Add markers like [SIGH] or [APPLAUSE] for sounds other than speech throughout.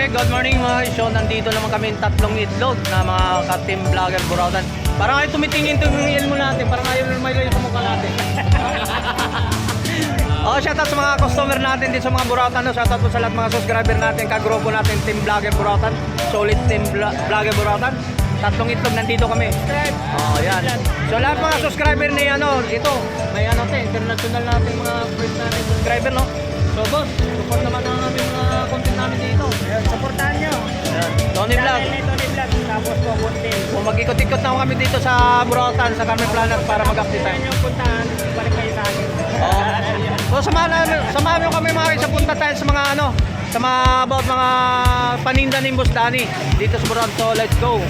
Okay, good morning mga show. Nandito naman kami yung tatlong itlog na mga ka-team vlogger Burautan. Parang kayo tumitingin itong ilmo natin. Parang ayaw may layo sa mukha natin. [LAUGHS] oh, shoutout sa mga customer natin din sa mga Burautan. No? Shoutout po sa lahat mga subscriber natin, kagrupo natin, team vlogger Burautan. Solid team vlogger Burautan. Tatlong itlog nandito kami. Oh, yan. So lahat mga subscriber ni ano, ito, may ano te, international natin mga first natin subscriber, no? So boss, support naman ang aming mga content namin dito. Ayun, supportahan nyo. Ayan. Tony Vlog. Channel ni Tony Vlog. Tapos po, content. So mag-ikot-ikot na kami dito sa Burautan, sa Carmen Planet para mag-update tayo. Saan nyo puntahan, balik kayo sa akin. Oh. So samahan samahan nyo kami mga sa punta tayo sa mga ano, sa mga about mga paninda ni Boss Danny dito sa Burautan. So let's go.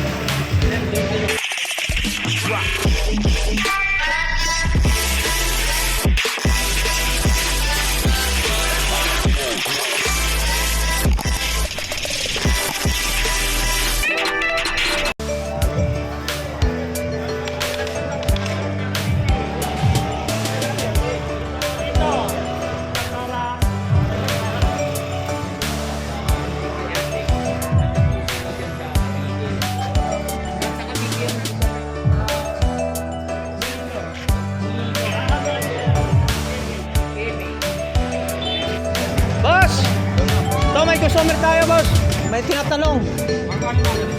May tinatanong.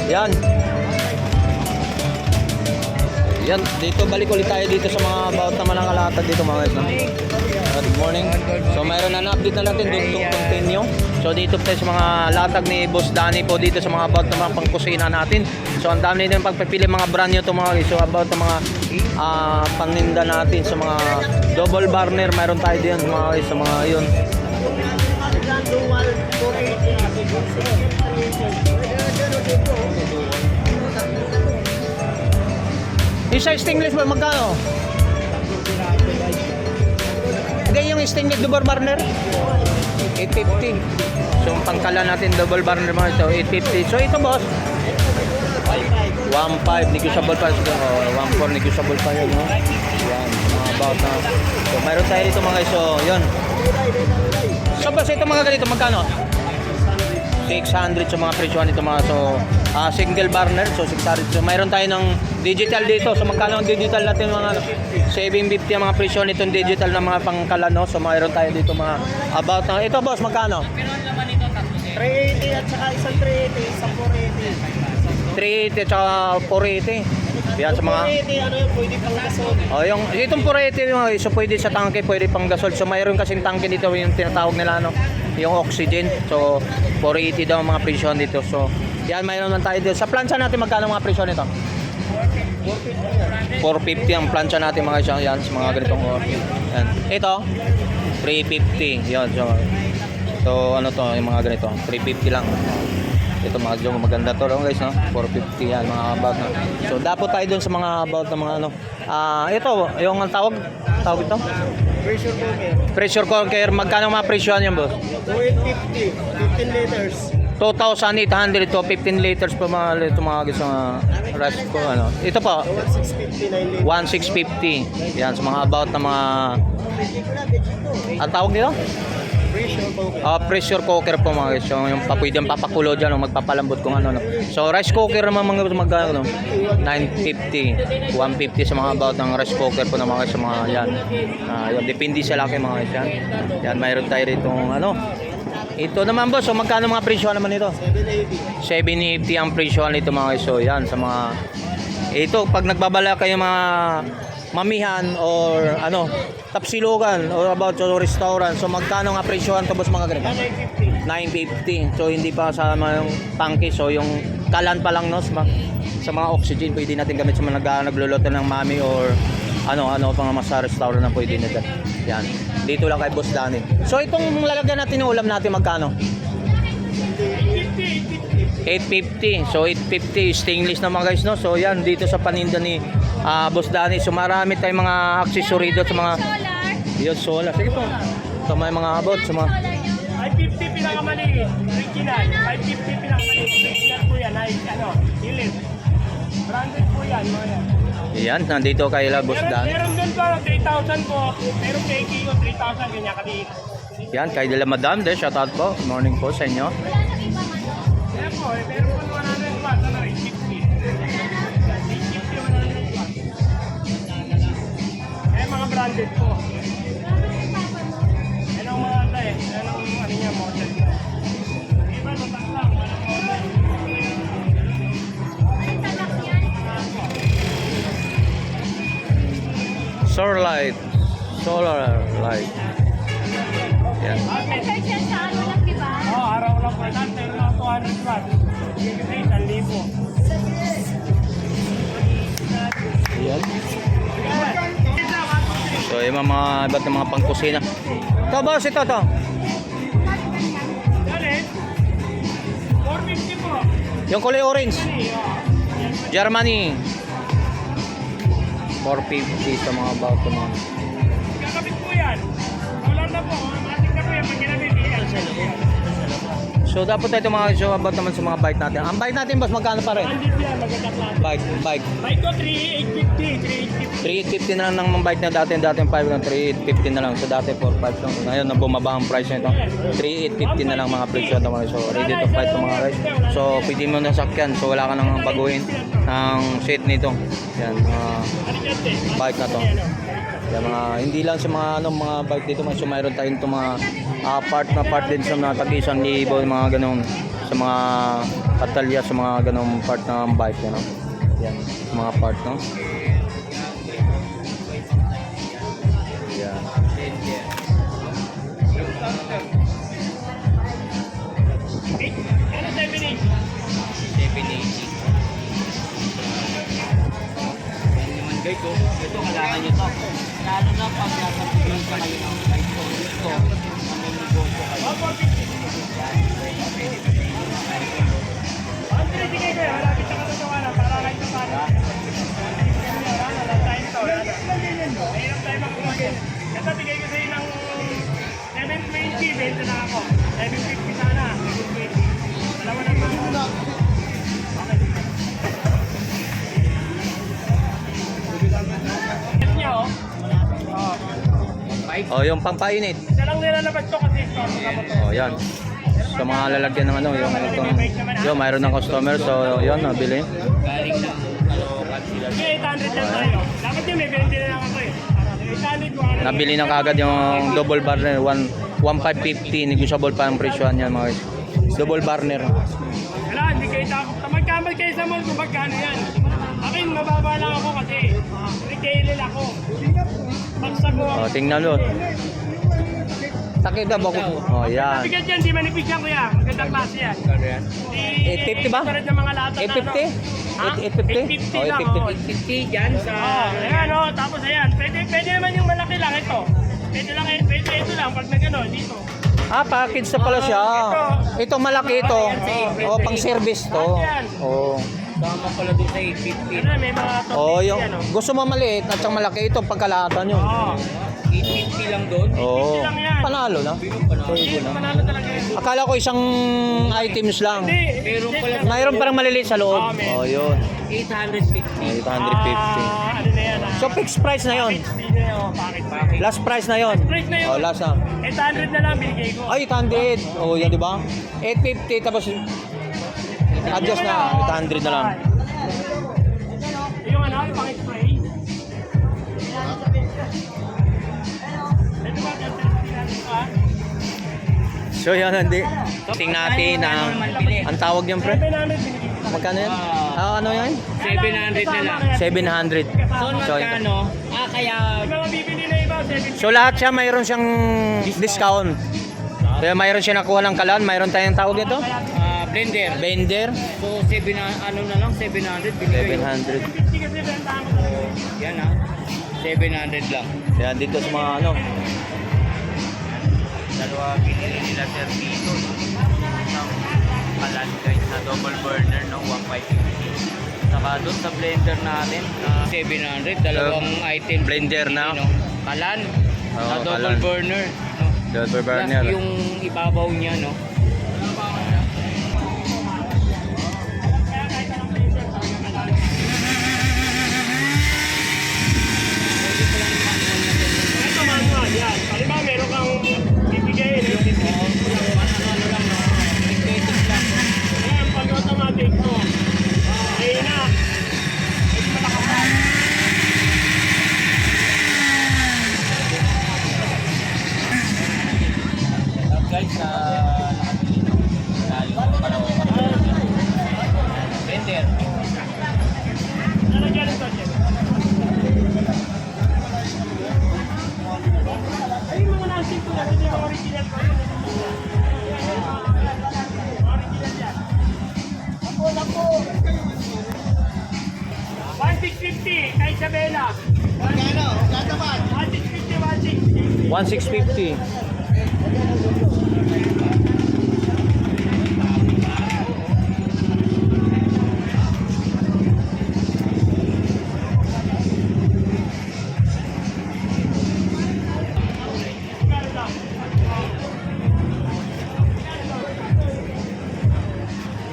Yan. Yan, dito balik ulit tayo dito sa mga about naman ng kalatag dito mga guys. Good morning. So mayroon na na-update na natin to continue. So dito tayo sa mga latag ni Boss Danny po dito sa mga about ng mga pangkusina natin. So ang dami din pagpipili mga brand new to mga guys. So about ng mga ah, paninda natin sa mga double burner mayroon tayo diyan mga guys sa mga yun. Dual, 480. Yung sa stainless ba magkano? Hindi yung stainless double burner? 850 So ang pangkala natin double burner mga ito 850 So ito boss. 1.5 negotiable pa. Oh, 1.4 negotiable pa yun no? Yan mga about na. So mayroon tayo dito mga guys. So yun. So boss ito mga ganito magkano? 600 sa mga presyo nito mga so ah, single burner so 600 so mayroon tayo ng digital dito. So magkano ang digital natin mga 750 ang mga presyo nitong digital na mga pangkalano? So mayroon tayo dito mga about na ito boss magkano? 380 at saka isang 380, isang 480. 380 tsaka 480 yan sa mga 480, ano yun, pwede pang gasol. Oh, yung itong 480 yung so pwede sa tangke, pwede pang gasol. So mayroon kasing tangke dito yung tinatawag nila ano, yung oxygen. So 480 daw mga presyo dito. So yan mayroon man tayo dito. Sa plancha natin magkano mga presyo nito? 450 ang plancha natin mga isang yan sa mga ganitong oras. Yan. Ito 350. Yan so So ano to yung mga ganito 350 lang. Ito mga yung maganda to no, guys no. 450 yan mga about na. So dapat tayo dun sa mga about na mga ano. Ah ito yung ang tawag tawag ito. Pressure cooker. Pressure cooker magkano mga presyohan yan boss? 250, 15 liters. 2,800 to 15 liters pa mga ito mga guys mga rice ko ano. Ito po 1650, 9 liters. 1650. Yan sa mga about na mga ang tawag nito? Pressure cooker. Ah, pressure cooker po mga guys. So, yung pa pwedeng papakulo diyan, o magpapalambot kung ano. no. So, rice cooker naman mga mag ano, 950, 150 sa mga about ng rice cooker po ng mga guys sa mga yan. Ah, yun, depende sa laki mga guys yan. Yan, mayroon tayo rito ano. Ito naman boss, so magkano mga presyo naman ito? 780. 780 ang presyo nito mga guys. So, yan sa mga ito pag nagbabala kayo mga mamihan or ano tapsilugan or about sa restaurant. So magkano nga presyohan to boss mga ganito 950 950. so hindi pa kasama yung tangke. So yung kalan pa lang no sa, mga- sa mga oxygen pwede natin gamit sa mga nag nagluluto ng mami or ano ano pang mga sa restaurant na pwede dyan yan. Dito lang kay boss Danny. So itong lalagyan natin ng ulam natin magkano? 850. So 850 stainless na mga guys no. So yan dito sa paninda ni ah, Boss Danny. So marami tayong mga accessory doon sa mga yun solar. Sige po. So may mga abot sa mga 550 pinakamaliit. Original. 550 pinakamaliit. Original po yan. Ay, ano, hilit. Branded po yan. Mga yan. Yan, nandito kay La Boss Meron, Dan. meron doon po, 3,000 po. Meron kay Kiko, 3,000. Ganyan kaliit. Yan, kay Dela Madam de, shout out po. Morning po sa inyo. Ayan po, eh, meron 200 po. Yan ang mga ata eh. Yan ang ano niya, model niya. Iba, tatak lang. Walang model. Solar light. Solar light. Yan. Pag-search sa ano lang, di ba? Oo, araw lang po. Dati, 200 watt. Ibigay, 1,000. So, yung mga iba't mga pangkusina. Ito, boss, ito. Galit. 450 po. Yung kulay orange. Germany. 450 sa mga bago mga. So, dapat ito mga show about naman sa mga bike natin. Ang bike natin, boss, magkano pa rin? 100 yan. Maganda klase. Bike, bike. Bike ko 3,850. 3,850. 3,850 na lang ng mga bike na dati. Dati 5 lang, 3,850 na lang. So, dati 4,500 lang. Ngayon, na bumaba ang price nito. 3,850 na lang mga presyo ito mga. So, ready to fight mga guys. So, pwede mo na sakyan. So, wala ka nang baguhin ng seat nito. Yan, mga te? bike na to. Yan, mga, hindi lang sa mga ano, mga bike dito. So, mayroon tayong itong mga ah, part na part din sa mga tag isang libo, yung mga ganun. Sa mga katalya, sa mga ganung part ng bike. Yan, no? yan mga part, no? Yan. Eh, Ano 780? Guys, oh, ito kailangan nyo to. Lalo na pag nasa bigyan ka kayo ng po ito, na may negosyo kayo. Kasi bigay ko sa'yo ng 720, 20 na ako. 750 sana, 720. Dalawa na ba? Okay. Niya, oh. Oh. Yung pampainit. Isa lang nilalabas ko kasi kapag Oh, yan. Sa mga lalagyan ng ano, yung itong, yung mayroon ng customer. So, yun, nabili. Galing ng ano, sila. Sige, 800 lang tayo. Dapat yun, may 20 na lang ako eh. 800 ko. Nabili na kagad yung double burner, 1 1550, negotiable pa ang presyo niyan mga guys. Double burner. Wala, hindi kayo takot. Magkamay kayo sa mall kung magkano yan. Akin, mababa lang ako kasi retailer ako. Pagsak ko. Oh, tingnan mo. Takip na bako. Oh, yan. Bigat yan, di manipis yan kuya. Magandang klase yan. Di, 850 ba? Tulad ng mga lata na 850? ano. Ha? 850? 850 Oh, lang. 850. oh. 50 dyan sa... Oh, ayan oh, tapos ayan. Pwede, pwede naman yung malaki lang ito. Pwede lang, pwede ito lang pag nagano dito. Ah, package na pala siya. Ito malaki ito. Oh, pang service to. Oh. Tama pala doon sa 850. Ano, may mga top Oh, 50 yung yan oh. gusto mo maliit at siyang malaki ito pagkalahatan yun. Oo. 850 lang doon. Oh. lang yan. Panalo na. Hindi, manalo talaga yan. Akala ko isang items lang. Hindi, Meron pala Mayroon parang maliliit sa loob. Ah, meron. Oh, yun. 850. 850. Ah, ano na yan ah. So fixed price na yon. Hindi na yun, oh? Last price na yon. Price na yun. Oh, last na. 800 na lang binigay ko. Ay, 800. Oh, yan di ba? 850 tapos adjust na 800 na lang. Yung ano, yung pang-spray. Ah? So yan, hindi. Tingnan natin ang ang tawag niyan, pre. 700 binigay ko. Magkano yan? Ah, ano yan? 700 na lang. 700. So, So, magkano? Ah, kaya... Yung mga bibili na iba, 750. so lahat siya mayroon siyang discount. Kaya mayroon siya nakuha ng kalan, mayroon tayong tawag nito. ah, blender. Bender, So, 7 na, ano na lang, 700. Binigay. 700. 50 kasi bentahan ko talaga. Yan ah. 700 lang. Yan dito sa mga ano. Dalawa binili nila sir dito. Isang kalan guys na double burner no 1550. Saka doon sa blender natin na 700 dalawang item blender na. no? Kalan Oo, na double kalan. burner no. Double Plus burner. yung ibabaw niya no. guys na nakabili lalo ko para ako vendor ay mga nasin ko na hindi original pa original yan ako na po 1650 kay Isabela Magkano? Magkano ba? 1650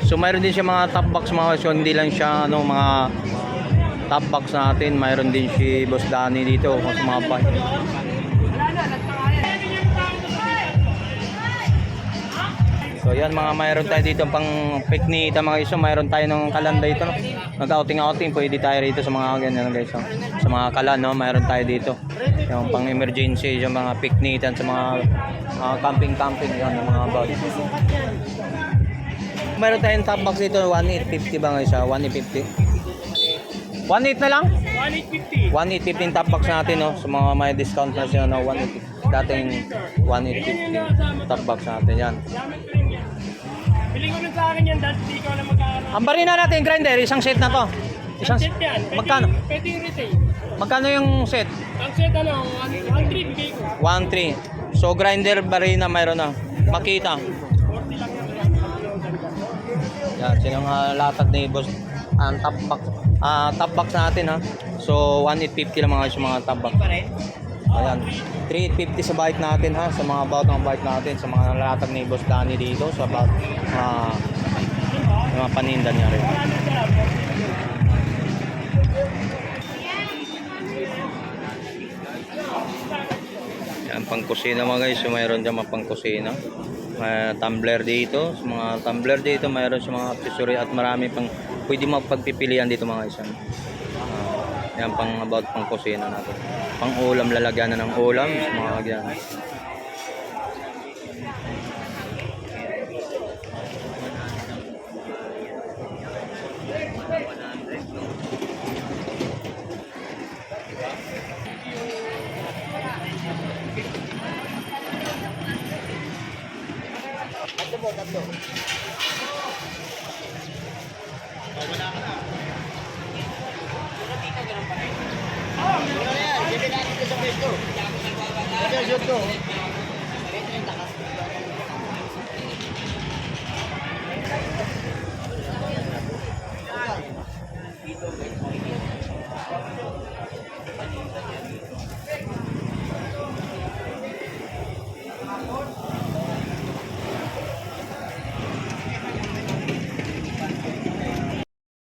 So mayroon din siya mga top box mga so hindi lang siya ano mga top box natin, mayroon din si Boss Danny dito sa mga pa. So yan mga mayroon tayo dito pang piknita mga iso, mayroon tayo ng kalan dito. No? Nag-outing outing, pwede tayo rito sa mga ganyan guys. No? Sa mga kalan, no? mayroon tayo dito. Yung pang emergency, yung mga piknitan sa mga mga camping-camping, yan, yung mga about. Mayroon tayong top box dito, 1850 ba isa? 1850. 18 na lang? 1850. 1815 top box natin no sa mga may discount na siya no 180 dating 1850 top box natin yan Gamit ko rin sa akin yan, dahil hindi ko alam magkano. ang barina natin grinder isang set na to isang Set yan. Pwede, magkano Pwede yung retail. magkano yung set Ang set ano, ang, ang trip bigay ko. 1.3 so grinder barina mayroon na makita 40 lang yan. yan sinong uh, latag ni boss ang top box ah top box natin ha so 1850 lang mga mga top box Ayan. 350 sa bike natin ha sa mga about ng bike natin sa mga latag ni Boss Danny dito sa about ah mga paninda niya rin. Yan pang kusina mga guys, so mayroon dyan mga pang kusina. May tumbler dito, sa mga tumbler dito, mayroon sa mga accessory at marami pang pwede mapagpipilian dito mga guys. Ah, yan pang about pang kusina natin. Pang ulam, lalagyan na ng ulam, mga ganyan. Ito